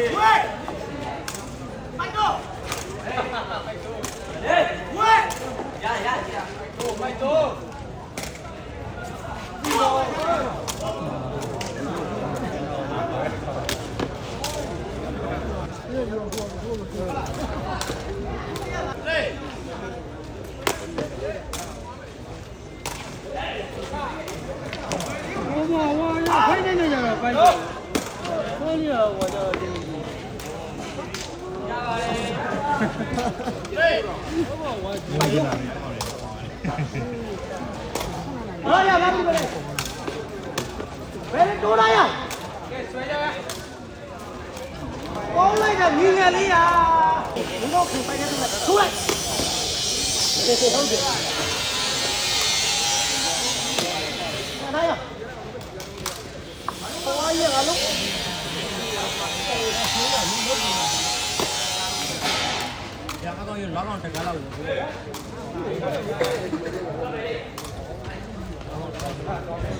快点！快点！快点！我。 ဟာရပါပြီဘယ်ဘယ်တိုးလာရကဲဆွဲကြရပေါင်းလိုက်တာမြင်ငယ်လေးရာဘုံတော့ခင်ပိုက်တဲ့သူကထိုးလိုက်ဟုတ်တယ်နာရဟိုအရေးကလို့ ဒါအကောင်ရလောက်ကောင်တကားလောက်ဝင်ဘူး